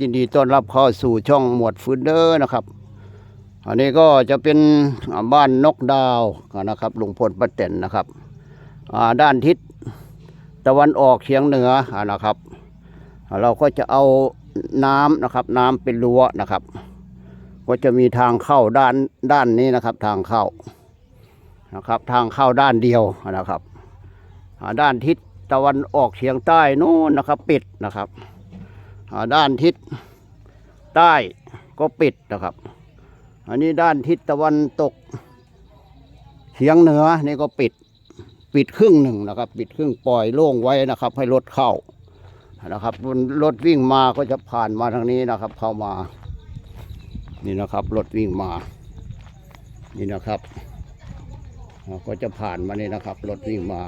ยินดีต้อนรับเข้าสู่ช่องหมวดฟืนเดอร์นะครับ อันนี้ก็จะเป็นบ้านนกดาวนะครับลุงพลป้าแตนนะครับด้านทิศตะวันออกเฉียงเหนือนะครับ เราก็จะเอาน้ำนะครับ น้ำเป็นรั้วนะครับ ก็จะมีทางเข้าด้านด้านนี้นะครับ ทางเข้านะครับ ทางเข้าด้านเดียวนะครับด้านทิศตะวันออกเฉียงใต้นู้นนะครับ ปิดนะครับ ด้านทิศใต้ก็ปิดนะครับ อันนี้ด้านทิศตะวันตกเฉียงเหนือนี่ก็ปิดปิดครึ่งหนึ่งนะครับ ปิดครึ่งปล่อยโล่งไว้นะครับ ให้รถเข้านะครับรถวิ่งมาก็จะผ่านมาทางนี้นะครับ เข้ามา นี่นะครับรถวิ่งมา นี่นะครับก็จะผ่านมานี่นะครับรถวิ่งมา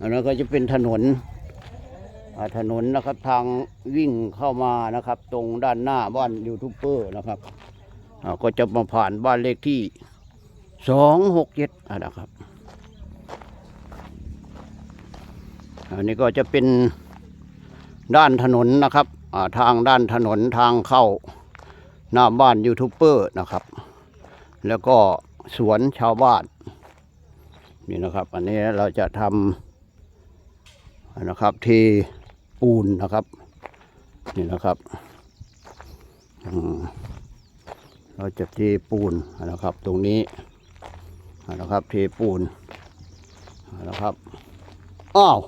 อันนั้นก็จะเป็นถนน ถนนนะครับทางวิ่งเข้ามานะครับ ตรงด้านหน้าบ้านยูทูบเบอร์นะครับก็จะมาผ่านบ้านเลขที่สองหกเจ็ดนะครับอันนี้ก็จะเป็นด้านถนนนะครับทางด้านถนนทางเข้าหน้าบ้านยูทูบเบอร์นะครับ แล้วก็สวนชาวบ้านนี่นะครับ อันนี้เราจะทำนะครับเท ปูนนะครับ นี่นะครับเราจะเทปูนนะครับ ตรงนี้นะครับ เทปูนนะครับอ้าว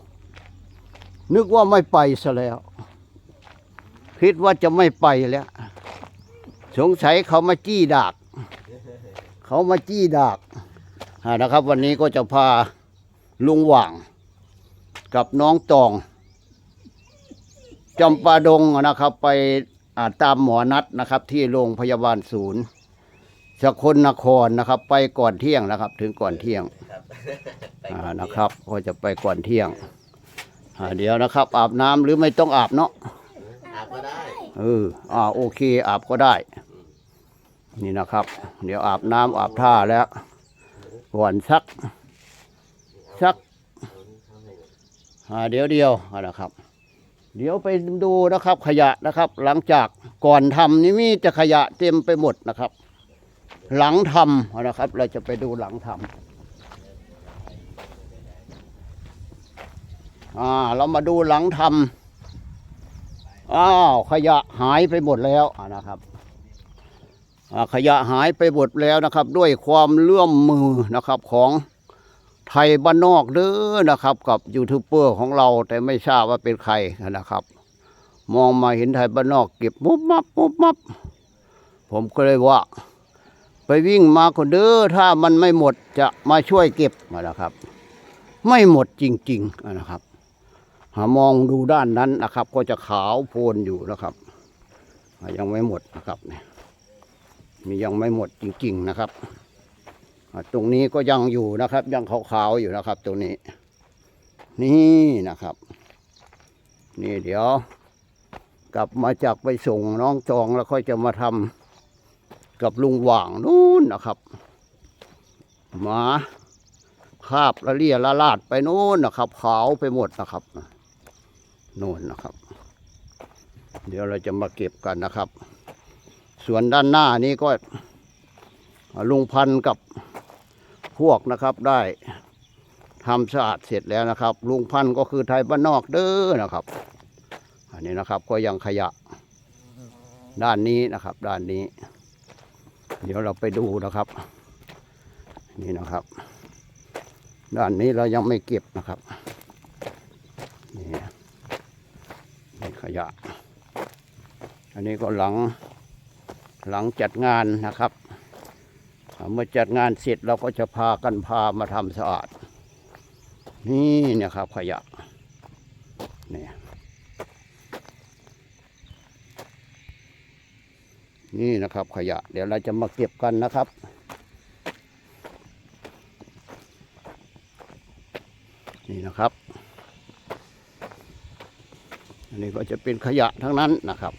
นึกว่าไม่ไปซะแล้ว คิดว่าจะไม่ไปแล้ว สงสัยเขามาจี้ดากเขามาจี้ดากนะครับ วันนี้ก็จะพาลุงหว่าง กับน้องตอง จำปาดงนะครับ ไปอ่าตามหมอนัดนะครับ ที่โรงพยาบาลศูนย์สกลนครนะครับ ไปก่อนเที่ยงนะครับ ถึงก่อนเที่ยงอ่านะครับก็จะไปก่อนเที่ยงอ่าเดี๋ยวนะครับ อาบน้ำหรือไม่ต้องอาบเนาะอาบก็ได้เอออ่าโอเค อาบก็ได้ นี่นะครับ เดี๋ยวอาบน้ำอาบท่าแล้วก่อนสักสักอ่าเดี๋ยวเดียวอ่านะครับ เดี๋ยวไปดูนะครับขยะนะครับ หลังจากก่อนทำนี่มีจะขยะเต็มไปหมดนะครับ หลังทำอ่านะครับ เราจะไปดูหลังทำอ่าเรามาดูหลังทำอ้าวขยะหายไปหมดแล้วนะครับขยะหายไปหมดแล้วนะครับ ด้วยความเลื่อมมือนะครับของ ไทยบ้านนอกเด้อนะครับ กับยูทูบเบอร์ของเราแต่ไม่ทราบว่าเป็นใครนะครับ มองมาเห็นไทยบ้านนอกเก็บมุบมับมุบมับผมก็เลยว่า ไปวิ่งมาคนเด้อถ้ามันไม่หมดจะมาช่วยเก็บนะครับ ไม่หมดจริง ๆนะครับ หามองดูด้านนั้นนะครับ ก็จะขาวโพลนอยู่นะครับ ยังไม่หมดนะครับนี่ยมียังไม่หมดจริง ๆนะครับ ตรงนี้ก็ยังอยู่นะครับ ยังขาวๆอยู่นะครับ ตรงนี้ นี่นะครับ นี่เดี๋ยว กลับมาจากไปส่งน้องจองแล้วค่อยจะมาทำกับลุงหว่างนู่นนะครับหมาคาบละเลียละลาดไปนู่นนะครับขาวไปหมดนะครับนู่นนะครับ เดี๋ยวเราจะมาเก็บกันนะครับ ส่วนด้านหน้านี้ก็ลุงพันกับ พวกนะครับได้ทำสะอาดเสร็จแล้วนะครับ ลุงพันธุ์ก็คือไทยบ้านนอกเด้อนะครับ อันนี้นะครับก็ยังขยะด้านนี้นะครับ ด้านนี้ เดี๋ยวเราไปดูนะครับ นี่นะครับ ด้านนี้เรายังไม่เก็บนะครับนี่นี่ขยะ อันนี้ก็หลังหลังจัดงานนะครับ เมื่อจัดงานเสร็จเราก็จะพากันพามาทำสะอาด นี่เนี่ยครับขยะเนี่ยนี่นะครับขยะ เดี๋ยวเราจะมาเก็บกันนะครับ นี่นะครับ อันนี้ก็จะเป็นขยะทั้งนั้นนะครับ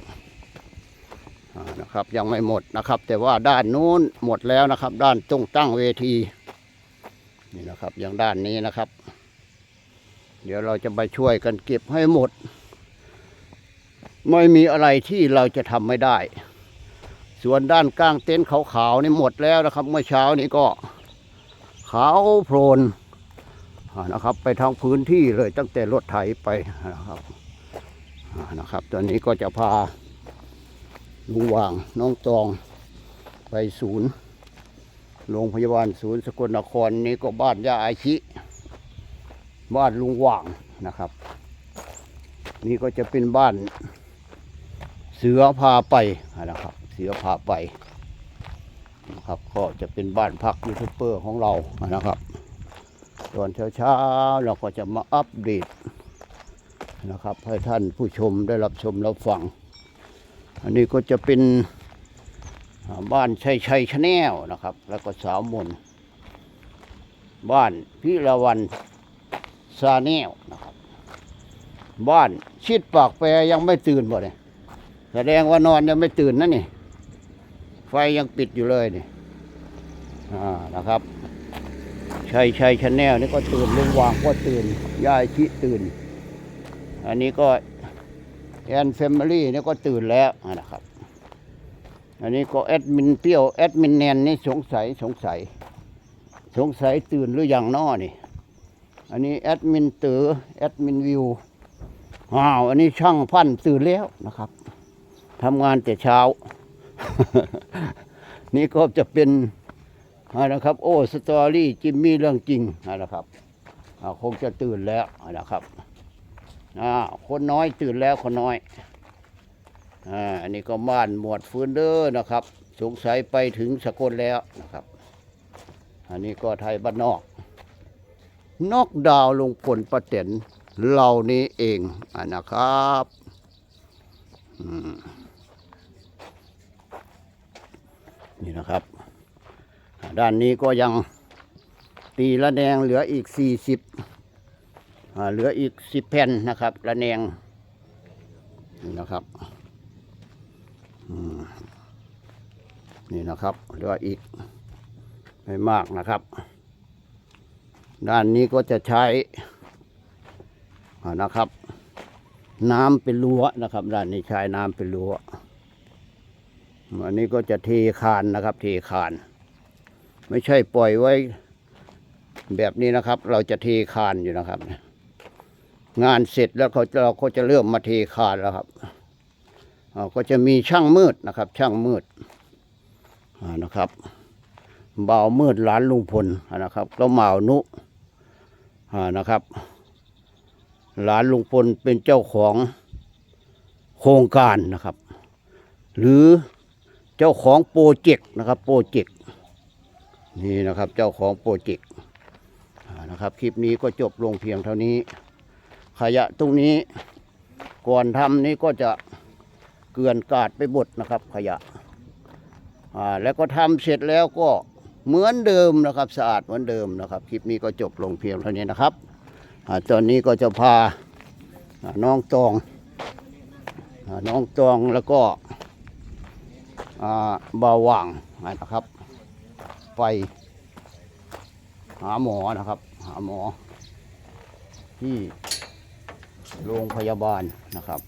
นะครับ ยังไม่หมดนะครับ แต่ว่าด้านนู้นหมดแล้วนะครับ ด้านตรงตั้งเวทีนี่นะครับอย่างด้านนี้นะครับ เดี๋ยวเราจะไปช่วยกันเก็บให้หมด ไม่มีอะไรที่เราจะทำไม่ได้ ส่วนด้านกลางเต็นท์ขาวๆนี่หมดแล้วนะครับ เมื่อเช้านี้ก็ ขาวโพลนนะครับ ไปทางพื้นที่เลยตั้งแต่รถไถไปนะครับนะครับตอนนี้ก็จะพา ลุงว่างน้องตองไปศูนย์โรงพยาบาลศูนย์สกลนครนี่ก็บ้านยาอาชิ บ้านลุงว่างนะครับ นี่ก็จะเป็นบ้าน เสือพาไปนะครับ เสือพาไปนะครับ ก็จะเป็นบ้านพักยูทูบเบอร์ของเรานะครับ ตอนเช้าๆเราก็จะมาอัปเดตนะครับ ให้ท่านผู้ชมได้รับชมรับฟัง อันนี้ก็จะเป็นบ้านชัยชัยชาแนลนะครับ แล้วก็สาวมนบ้านพิรวันซาแนลนะครับ บ้านชิดปากแปรยังไม่ตื่นบ่เนี่ยแสดงว่านอนยังไม่ตื่นนะนี่ ไฟยังปิดอยู่เลยนี่อ่านะครับชัยชัยชาแนลนี่ก็ตื่นลุงวางก็ตื่นยายชิตื่น อันนี้ก็ แอนแฟมิลี่นี่ก็ตื่นแล้วนะครับ อันนี้ก็แอดมินเปรี้ยวแอดมินแนนนี่สงสัยสงสัย สงสัยตื่นหรือยังน้อนี่อันนี้แอดมินเต๋อแอดมินวิวอ้าวอันนี้ช่างพันตื่นแล้วนะครับทำงานแต่เช้า นี่ก็จะเป็นนะครับ โอ้สตอรี่จิมมี่เรื่องจริงนะครับคงจะตื่นแล้วนะครับ อ่าคนน้อยตื่นแล้วคนน้อยอ่าอันนี้ก็บ้านหมวดฟื้นเด้อนะครับ สงสัยไปถึงสกลแล้วนะครับ อันนี้ก็ไทยบ้านนอก นอกดาวลงผลประเต็นเหล่านี้เองอะนะครับนี่นะครับ ด้านนี้ก็ยังตีละแนงเหลืออีกสี่สิบ เหลืออีกสิบแผ่นนะครับละแนงนี่นะครับนี่นะครับเหลืออีกไม่มากนะครับ ด้านนี้ก็จะใช้นะครับ น้ำเป็นรั้วนะครับ ด้านนี้ใช้น้ำเป็นรั้วอันนี้ก็จะเทคานนะครับ เทคาน ไม่ใช่ปล่อยไว้แบบนี้นะครับ เราจะเทคานอยู่นะครับ งานเสร็จแล้วเขาเราก็จะเริ่มมาเทคานแล้วครับก็จะมีช่างมืดนะครับ ช่างมืดนะครับเบาวมืดหลานลุงพลนะครับแล้วหมานุนะครับหลานลุงพลเป็นเจ้าของโครงการนะครับ หรือเจ้าของโปรเจกต์นะครับโปรเจกต์นี่นะครับเจ้าของโปรเจกต์นะครับ คลิปนี้ก็จบลงเพียงเท่านี้ ขยะตรงนี้ก่อนทำนี้ก็จะเกลื่อนกลาดไปหมดนะครับ ขยะอ่าแล้วก็ทำเสร็จแล้วก็เหมือนเดิมนะครับ สะอาดเหมือนเดิมนะครับ คลิปนี้ก็จบลงเพียงเท่านี้นะครับอาตอนนี้ก็จะพาน้องตองน้องตองแล้วก็อ่าบาวว่างนะครับ ไปหาหมอนะครับ หาหมอที่ โรงพยาบาลนะครับ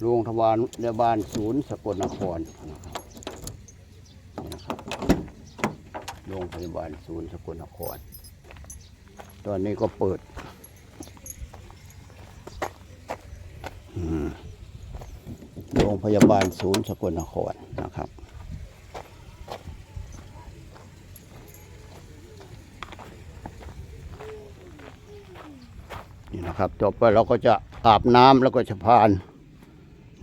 โรงพยาบาลพยาบาลศูนย์สกลนครนะครับนี่นะครับโรงพยาบาลศูนย์สกลนคร ตอนนี้ก็เปิดโรงพยาบาลศูนย์สกลนครนะครับ นะครับต่อไปเราก็จะอาบน้ำแล้วก็จะพาน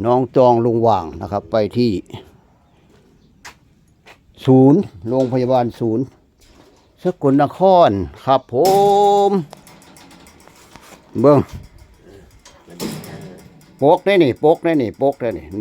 น้องจองลุงว่างนะครับ ไปที่ ศูนย์โรงพยาบาลศูนย์สกลนครครับผม เบิ้งโปกได้นี่โปกได้นี่โปกได้นี่